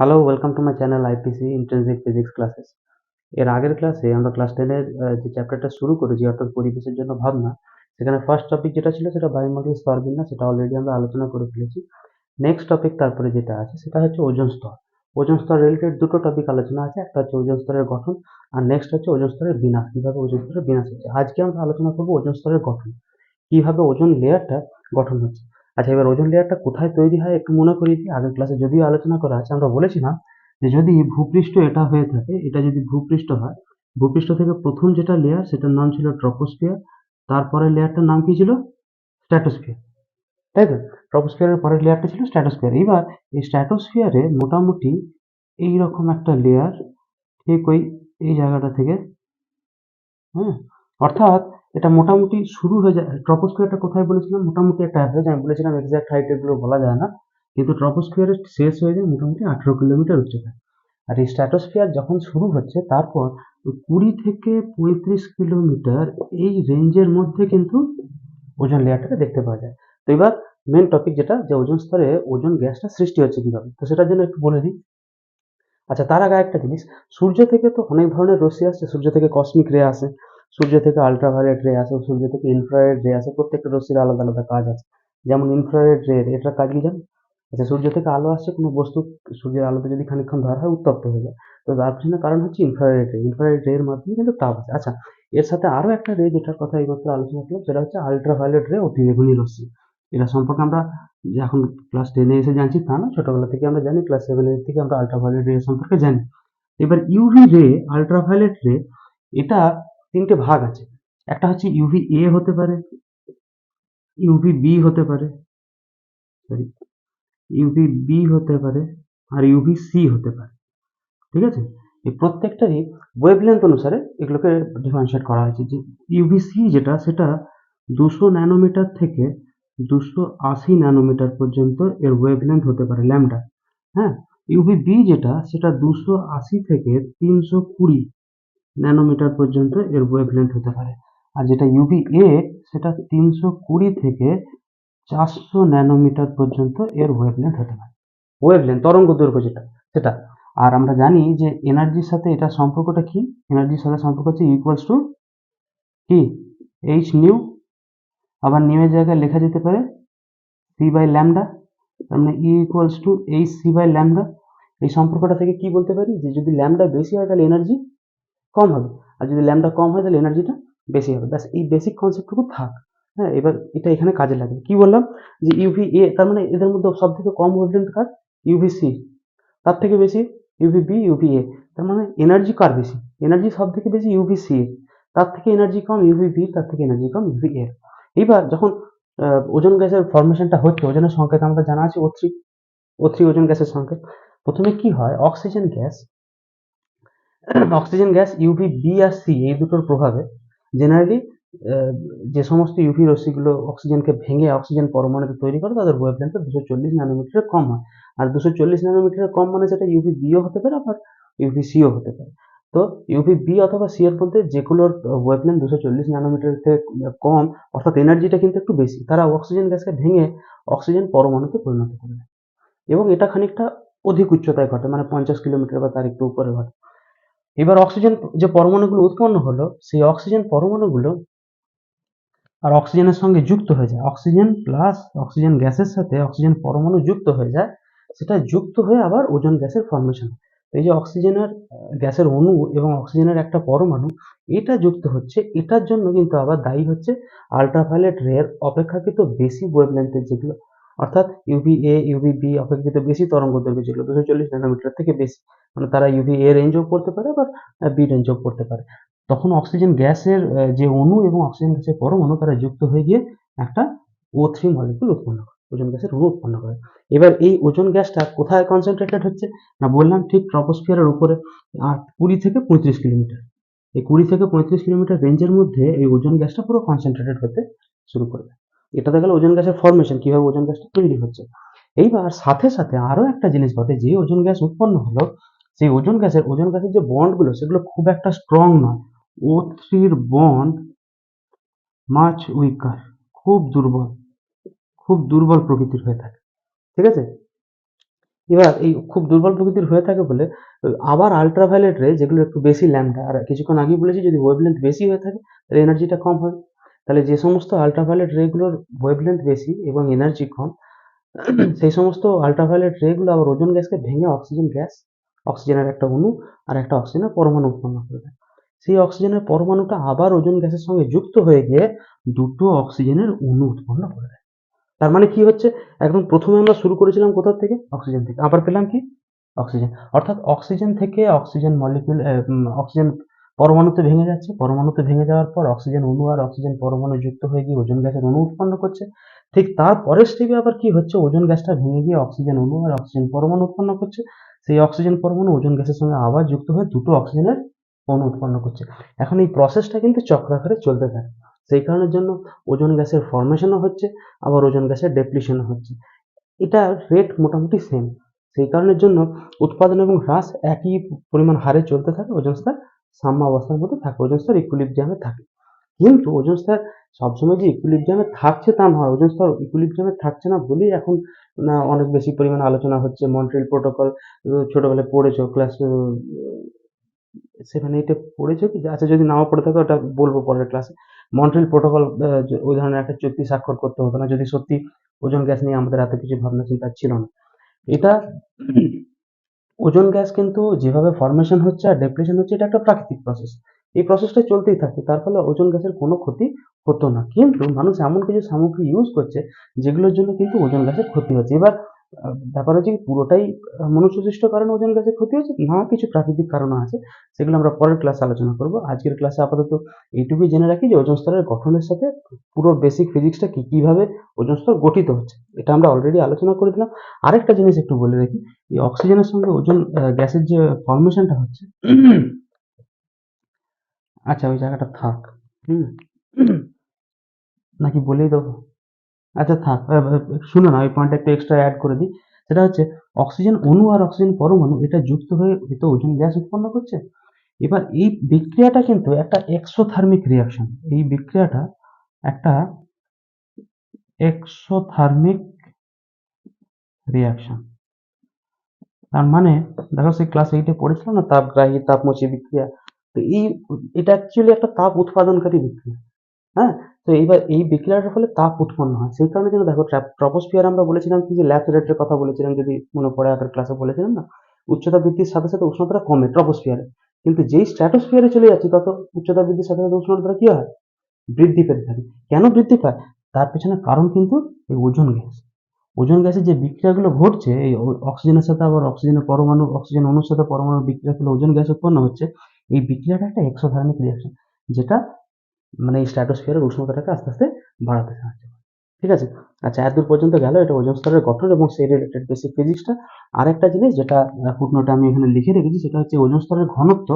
Hello welcome to my channel IPC intensive physics classes এর আগের ক্লাসে আমরা ক্লাস টেনের যে চ্যাপ্টারটা শুরু করেছি, অর্থাৎ পরিবেশের জন্য ভাবনা, সেখানে ফার্স্ট টপিক যেটা ছিল সেটা বায়ুমণ্ডল স্তরবিন্যাস সেটা অলরেডি আমরা আলোচনা করে ফেলেছি। নেক্সট টপিক তারপরে যেটা আছে, সেটা হচ্ছে ওজন স্তর। ওজন স্তর রিলেটেড দুটো টপিক আলোচনা আছে, একটা হচ্ছে ওজন স্তরের গঠন, আর নেক্সট হচ্ছে ওজন স্তরের বিনাশ কীভাবে ওজন স্তরের বিনাশ হচ্ছে। আজকে আমরা আলোচনা করব ওজন স্তরের গঠন, কীভাবে ওজন লেয়ারটা গঠন হচ্ছে। আচ্ছা এবার ওজন লেয়ারটা কোথায় তৈরি হয় একটু মনে দিই। আগের ক্লাসে যদিও আলোচনা করা আছে, আমরা বলেছিলাম যে যদি ভূপৃষ্ঠ এটা হয়ে থাকে, এটা যদি ভূপৃষ্ঠ হয়, ভূপৃষ্ঠ থেকে প্রথম যেটা লেয়ার সেটার নাম ছিল ট্রপোস্ফিয়ার তারপরে লেয়ারটার নাম কি ছিল? স্ট্র্যাটোস্ফিয়ার তাই তো? ট্রপোস্ফিয়ারের পরের লেয়ারটা ছিল স্ট্র্যাটোস্ফিয়ার এবার এই স্ট্র্যাটোস্ফিয়ারে মোটামুটি এইরকম একটা লেয়ার ঠিক ওই, এই জায়গাটা থেকে হ্যাঁ অর্থাৎ এটা মোটামুটি শুরু হয়ে যায় ট্রপোস্ফিয়ারটা কোথায় বলেছিলাম? মোটামুটি একটা অ্যাভারেজ আমি বলেছিলাম এক্সাক্ট হাইট এগুলো বলা যায় না, কিন্তু ট্রপোস্ফিয়ারের শেষ হয়ে যায় মোটামুটি আঠেরো কিলোমিটার উচ্চতায়। আর এই স্ট্র্যাটোস্ফিয়ার যখন শুরু হচ্ছে, তারপর কুড়ি থেকে পঁয়ত্রিশ কিলোমিটার এই রেঞ্জের মধ্যে কিন্তু ওজন লেয়ারটাকে দেখতে পাওয়া যায়। তো এবার মেন টপিক যেটা, যে ওজন স্তরে ওজন গ্যাসটা সৃষ্টি হচ্ছে কীভাবে? তো সেটার জন্য একটু বলে দিই। আচ্ছা তার আগে একটা জিনিস, সূর্য থেকে তো অনেক ধরনের রশ্মি আসছে, সূর্য থেকে কসমিক রে আসে। সূর্য থেকে আলট্রাভায়োলেট রে আসে, সূর্য থেকে ইনফ্রারেড রে আসে, প্রত্যেকটা রশ্মির আলাদা আলাদা কাজ আছে। যেমন ইনফ্রারেড রে এটার কাজ কি জানো? আচ্ছা সূর্য থেকে আলো আসছে, কোনো বস্তু সূর্যের আলোতে যদি খানিকক্ষণ ধরা হয়, উত্তপ্ত হয়ে যায়। তো তার পিছনে কারণ হচ্ছে ইনফ্রারেড রে ইনফ্রারেড রে এর মাধ্যমে কিন্তু তাপ আছে আচ্ছা এর সাথে আরও একটা রে যেটার কথা এইমাত্র আলোচনা করলাম, সেটা হচ্ছে আলট্রাভায়োলেট রে অতিবেগুনি রশ্মি। এটা সম্পর্কে আমরা এখন ক্লাস টেনে এসে জানছি, তা না, ছোটবেলা থেকে আমরা জানি ক্লাস সেভেন এইট থেকে আমরা আলট্রাভায়োলেট রে সম্পর্কে জানি। এবার ইউভি রে আলট্রাভায়োলেট রে এটা তিনটে ভাগ আছে। একটা হচ্ছে ইউভি এ হতে পারে ইউভি বি হতে পারে সরি ইউভি বি হতে পারে আর ইউভি সি হতে পারে। ঠিক আছে? এই প্রত্যেকটারই ওয়েভলেন্থ অনুসারে এগুলোকে ডিফারেন্সিয়েট করা হয়েছে। যে ইউভি সি যেটা, সেটা দুশো ন্যানোমিটার থেকে দুশো আশি ন্যানোমিটার পর্যন্ত এর ওয়েভলেন্থ হতে পারে ল্যামডা হ্যাঁ? ইউভি বি যেটা, সেটা দুশো আশি থেকে তিনশো কুড়ি ন্যানোমিটার পর্যন্ত এর ওয়েভলেন্থ হতে পারে। আর যেটা ইউভি এ সেটা তিনশো কুড়ি থেকে চারশো ন্যানোমিটার পর্যন্ত এর ওয়েভলেন্থ হতে পারে। ওয়েভলেন্থ তরঙ্গ দৈর্ঘ্য যেটা, সেটা। আর আমরা জানি যে এনার্জির সাথে এটা সম্পর্কটা কি? এনার্জির সাথে সম্পর্ক হচ্ছে ইকুয়ালস টু কি এইচ নিউ আবার নিউয়ের জায়গায় লেখা যেতে পারে সি বাই ল্যামডা তার মানে E equals to H C by lambda এই সম্পর্কটা থেকে কি বলতে পারি? যে যদি ল্যামডা বেশি হয় তাহলে এনার্জি কম হবে। আর যদি ল্যামডা কম হয়, তাহলে এনার্জিটা বেশি হবে। ব্যাস, এই বেসিক কনসেপ্টটুকু থাক। হ্যাঁ এবার এটা এখানে কাজে লাগে। কি বললাম? যে ইউভি এ তার মানে এদের মধ্যে সব থেকে কম ওয়েভলেন্থ কার? ইউভি সি তার থেকে বেশি ইউভি বি ইউভি এ তার মানে এনার্জি কার বেশি? এনার্জি সব থেকে বেশি ইউভি সি তার থেকে এনার্জি কম ইউভি বি তার থেকে এনার্জি কম ইউভি এ এইবার যখন ওজন গ্যাসের ফরমেশনটা হচ্ছে, ওজনের সংকেত আমাদের জানা আছে ও থ্রি ও থ্রি ওজন গ্যাসের সংকেত। প্রথমে কি হয়? Oxygen gas oxygen gas UV B আর সি এই দুটোর প্রভাবে জেনারেলি যে সমস্ত ইউভি রশ্মিগুলো অক্সিজেনকে ভেঙে অক্সিজেন পরমাণুতে তৈরি করে, তাদের ওয়েভলেন্থ দুশো চল্লিশ ন্যানোমিটারের কম হয়। আর দুশো চল্লিশ ন্যানোমিটারের কম মানে সেটা ইউভি বিও হতে পারে, আবার ইউভি সিও হতে পারে। তো ইউভি বি অথবা সি এর মধ্যে যেগুলোর ওয়েভলেন্থ দুশো চল্লিশ ন্যানোমিটার থেকে কম, অর্থাৎ এনার্জিটা কিন্তু একটু বেশি, তারা অক্সিজেন গ্যাসকে ভেঙে অক্সিজেন পরমাণুতে পরিণত করে এবং এটা খানিকটা অধিক উচ্চতায় ঘটে মানে পঞ্চাশ কিলোমিটার বা তার একটু উপরে ঘটে। এবার অক্সিজেন যে পরমাণুগুলো উৎপন্ন হলো, সেই অক্সিজেন পরমাণুগুলো আর অক্সিজেনের সঙ্গে যুক্ত হয়ে যায়। অক্সিজেন প্লাস অক্সিজেন গ্যাসের সাথে অক্সিজেন পরমাণু যুক্ত হয়ে যায়, সেটা যুক্ত হয়ে আবার ওজন গ্যাসের ফর্মেশন এই যে অক্সিজেনের গ্যাসের অণু এবং অক্সিজেনের একটা পরমাণু, এটা যুক্ত হচ্ছে, এটার জন্য কিন্তু আবার দায়ী হচ্ছে আলট্রাভায়োলেট রের অপেক্ষাকৃত বেশি ওয়েভলেন্থের যেগুলো অর্থাৎ ইউভি এ ইউভি বি অপেক্ষাকৃত বেশি তরঙ্গ দৈর্ঘ্য যেগুলো দুশো চল্লিশ ন্যানোমিটার থেকে বেশি। মানে তারা ইউভি এ রেঞ্জও পড়তে পারে, আবার বি রেঞ্জও করতে পারে। তখন অক্সিজেন গ্যাসের যে অণু এবং অক্সিজেন গ্যাসের পরমাণু তারা যুক্ত হয়ে গিয়ে একটা ও থ্রি মলিকুল উৎপন্ন করে ওজন গ্যাসের অণু উৎপন্ন করে। এবার এই ওজন গ্যাসটা কোথায় কনসেন্ট্রেটেড হচ্ছে? না, বললাম ঠিক ট্রপোস্ফিয়ারের উপরে আর কুড়ি থেকে পঁয়ত্রিশ কিলোমিটার। এই কুড়ি থেকে পঁয়ত্রিশ কিলোমিটার রেঞ্জের মধ্যে এই ওজন গ্যাসটা পুরো কনসেন্ট্রেটেড হতে শুরু করবে। এটাতে গেলে ওজন গ্যাসের ফরমেশন কীভাবে ওজন গ্যাসটা তৈরি হচ্ছে। এইবার সাথে সাথে আরও একটা জিনিস ঘটে, যে ওজন গ্যাস উৎপন্ন হলো, সেই ওজন গ্যাসের ওজন গ্যাসের যে বন্ডগুলো সেগুলো খুব একটা স্ট্রং নয়। ও থ্রির বন্ড মাছ উইকার খুব দুর্বল খুব দুর্বল প্রকৃতির হয়ে থাকে। ঠিক আছে? এবার এই খুব দুর্বল প্রকৃতির হয়ে থাকে বলে, আবার আল্ট্রাভায়োলেট রে যেগুলো একটু বেশি ল্যাম্ডা আর কিছুক্ষণ আগেই বলেছি, যদি ওয়েভলেন্থ বেশি হয়ে থাকে, তাহলে এনার্জিটা কম হবে তাহলে যে সমস্ত আল্ট্রাভায়োলেট রেগুলোর ওয়েভলেন্থ বেশি এবং এনার্জি কম, সেই সমস্ত আল্ট্রাভায়োলেট রেগুলো আবার ওজোন গ্যাসকে ভেঙে অক্সিজেন গ্যাস অক্সিজেনের একটা অণু আর একটা অক্সিজেনের পরমাণু উৎপন্ন করে দেয়। সেই অক্সিজেনের পরমাণুটা আবার ওজোন গ্যাসের সঙ্গে যুক্ত হয়ে গিয়ে দুটো অক্সিজেনের অণু উৎপন্ন করে দেয়। তার মানে কি হচ্ছে? একদম প্রথমে আমরা শুরু করেছিলাম কোথা থেকে? অক্সিজেন থেকে। আবার পেলাম কি? অক্সিজেন অর্থাৎ অক্সিজেন থেকে অক্সিজেন মলিকিউল অক্সিজেন পরমাণুতে ভেঙে যাচ্ছে। পরমাণুতে ভেঙে যাওয়ার পর অক্সিজেন অণু আর অক্সিজেন পরমাণু যুক্ত হয়ে গিয়ে ওজন গ্যাসের অণু উৎপন্ন করছে। ঠিক তার পরের স্টেপে আবার কি হচ্ছে? ওজন গ্যাসটা ভেঙে গিয়ে অক্সিজেন অণু আর অক্সিজেন পরমাণু উৎপন্ন করছে। সেই অক্সিজেন পরমাণু ওজন গ্যাসের সঙ্গে আবার যুক্ত হয়ে দুটো অক্সিজেনের অণু উৎপন্ন করছে। এখন এই প্রসেসটা কিন্তু চক্রাকারে চলতে থাকে। সেই কারণের জন্য ওজন গ্যাসের ফর্মেশনও হচ্ছে, আবার ওজন গ্যাসের ডেপ্লিশনও হচ্ছে। এটা রেট মোটামুটি সেম সেই কারণের জন্য উৎপাদন এবং হ্রাস একই পরিমাণ হারে চলতে থাকে, ওজন স্তর সাম্য অবস্থার মধ্যে থাকে। ওজন স্তর ইকুইলিব্রিয়ামে থাকে। কিন্তু ওজন স্তর সবসময় যে ইকুইলিব্রিয়ামে থাকছে তা নয়। ওজন স্তর ইকুইলিব্রিয়ামে থাকছে না বলেই এখন, না, অনেক বেশি পরিমাণে আলোচনা হচ্ছে। মন্ট্রিল প্রোটোকল ছোটোবেলায় পড়েছো ক্লাস সেভেন এইটে পড়েছো কি? আচ্ছা যদি নাও পড়ে থাকো, ওটা বলব পরের ক্লাসে মন্ট্রিল প্রোটোকল ওই ধরনের একটা চুক্তি স্বাক্ষর করতে হতো না। যদি সত্যি ওজন গ্যাস নিয়ে আমাদের এত কিছু ভাবনা চিন্তা ছিল না। এটা ওজন গ্যাস কিন্তু যেভাবে ফরমেশন হচ্ছে আর ডেপ্রেশন হচ্ছে, এটা একটা প্রাকৃতিক প্রসেস এই প্রসেসটা চলতেই থাকে, তার ফলে ওজন গ্যাসের কোনো ক্ষতি হতো না। কিন্তু মানুষ এমন কিছু সামগ্রী ইউজ করছে, যেগুলোর জন্য কিন্তু ওজন গ্যাসের ক্ষতি হচ্ছে। এবার ব্যাপার হচ্ছে কি, পুরোটাই মনুষ্যসৃষ্ট কারণে ওজন গ্যাসের ক্ষতি হচ্ছে না, কিছু প্রাকৃতিক কারণ আছে। সেগুলো আমরা পরের ক্লাসে আলোচনা করব। আজকের ক্লাসে আপাতত এইটুকুই জেনে রাখি যে ওজন স্তরের গঠনের সাথে পুরো বেসিক ফিজিক্সটা কী, কীভাবে ওজন স্তর গঠিত হচ্ছে। এটা আমরা অলরেডি আলোচনা করে দিলাম। আরেকটা জিনিস একটু বলে রাখি, এই অক্সিজেনের সঙ্গে ওজন গ্যাসের যে ফর্মেশনটা হচ্ছে আচ্ছা ওই জায়গাটা থাক, হুম, নাকি বলেই দেবো? আচ্ছা থাক শুনো না ওই পয়েন্টটা একটু এক্সট্রা অ্যাড করে দিই। সেটা হচ্ছে অক্সিজেন অণু আর অক্সিজেন পরমাণু, এটা যুক্ত হয়ে এ তো ওজন গ্যাস উৎপন্ন করছে। এবার এই বিক্রিয়াটা কিন্তু একটা এক্সোথার্মিক রিয়াকশন এই বিক্রিয়াটা একটা এক্সোথার্মিক রিয়াকশন তার মানে দেখো সেই ক্লাস এইটে পড়েছিলাম না তাপগ্রাহী তাপমোচী বিক্রিয়া। তো এই, এটা অ্যাকচুয়ালি একটা তাপ উৎপাদনকারী বিক্রিয়া। হ্যাঁ? তো এইবার এই বিক্রিয়াটার ফলে তাপ উৎপন্ন হয়। সেই কারণে কিন্তু দেখো ট্রপোস্ফিয়ার আমরা বলেছিলাম কি যে ল্যাব রেটের কথা বলেছিলাম, যদি মনে পড়ে আগের ক্লাসে বলেছিলাম না, উচ্চতা বৃদ্ধির সাথে সাথে উষ্ণতাটা কমে ট্রপোস্ফিয়ারে কিন্তু যেই স্ট্র্যাটোস্ফিয়ারে চলে যাচ্ছে, তত উচ্চতা বৃদ্ধির সাথে সাথে উষ্ণতাটা কি হয়? বৃদ্ধি পেতে থাকে। কেন বৃদ্ধি পায়? তার পেছনে কারণ কিন্তু এই ওজন গ্যাস। ওজন গ্যাসের যে বিক্রিয়াগুলো ঘটছে, এই অক্সিজেনের সাথে আবার অক্সিজেনের পরমাণু অক্সিজেন অণুর সাথে পরমাণু বিক্রিয়া ফলে ওজোন গ্যাস উৎপন্ন হচ্ছে, এই বিক্রিয়াটা একটা এক্সোথার্মিক রিয়াকশন যেটা মানে এই স্ট্র্যাটোস্ফিয়ারের উষ্ণতাটাকে আস্তে আস্তে বাড়াতে সাহায্য করে। ঠিক আছে? আচ্ছা এত দূর পর্যন্ত গেল, এটা ওজন স্তরের গঠন এবং সেই রিলেটেড বেসিক ফিজিক্সটা আরেকটা জিনিস যেটা ফুটনোটে আমি এখানে লিখে রেখেছি, সেটা হচ্ছে ওজন স্তরের ঘনত্ব,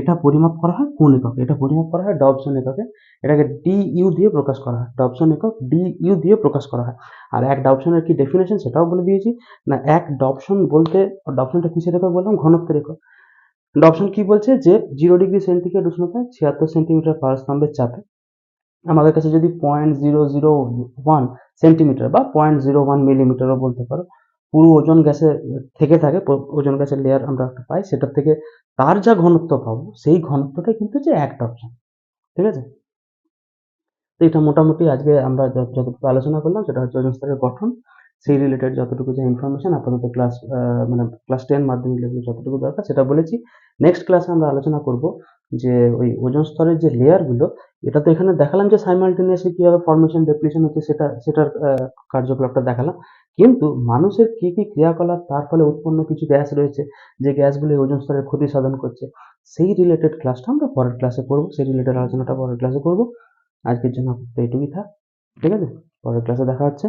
এটা পরিমাপ করা হয় কোন এককে? এটা পরিমাপ করা হয় ডবসন এককে। এটাকে ডি ইউ দিয়ে প্রকাশ করা হয়, ডবসন একক ডি ইউ দিয়ে প্রকাশ করা হয়। আর এক ডবসনের কি ডেফিনেশন সেটাও বলে দিয়েছি। না, এক ডবসন বলতে, ডবসনটা কিসের একক বললাম? ঘনত্বের একক। ডবসন কি বলছে যে জিরো ডিগ্রি সেন্টিগ্রেড উষ্ণতায় ছিয়াত্তর সেন্টিমিটার পার স্তম্ভের চাপে। আমাদের কাছে যদি point zero zero one centimetre বা পয়েন্ট জিরো ওয়ান মিলিমিটারও বলতে পারো, পুরো ওজন গ্যাসে থেকে থাকে ওজন গ্যাসের লেয়ার আমরা একটা পাই, সেটার থেকে তার যা ঘনত্ব পাবো, সেই ঘনত্বটাই কিন্তু হচ্ছে একটা অপশন ঠিক আছে? তো এটা মোটামুটি আজকে আমরা যতটুকু আলোচনা করলাম, সেটা হচ্ছে ওজন স্তরের গঠন। সেই রিলেটেড যতটুকু যে ইনফরমেশন আপাতত ক্লাস মানে ক্লাস টেন মাধ্যমিক লেভেলে যতটুকু দরকার সেটা বলেছি। নেক্সট ক্লাসে আমরা আলোচনা করব যে ওই ওজন স্তরের যে লেয়ারগুলো এটা তো এখানে দেখালাম যে সাইমালটেনিয়াসলি কীভাবে ফর্মেশন ডেপ্লিশন হচ্ছে সেটা, সেটার কার্যকলাপটা দেখালাম। কিন্তু মানুষের কি কি ক্রিয়াকলাপ, তার ফলে উৎপন্ন কিছু গ্যাস রয়েছে, যে গ্যাসগুলো ওজন স্তরের ক্ষতি সাধন করছে, সেই রিলেটেড ক্লাসটা আমরা পরের ক্লাসে করব সেই রিলেটেড আলোচনাটা পরের ক্লাসে করব। আজকের জন্য এইটুকুই থাক। ঠিক আছে? পরের ক্লাসে দেখা হচ্ছে।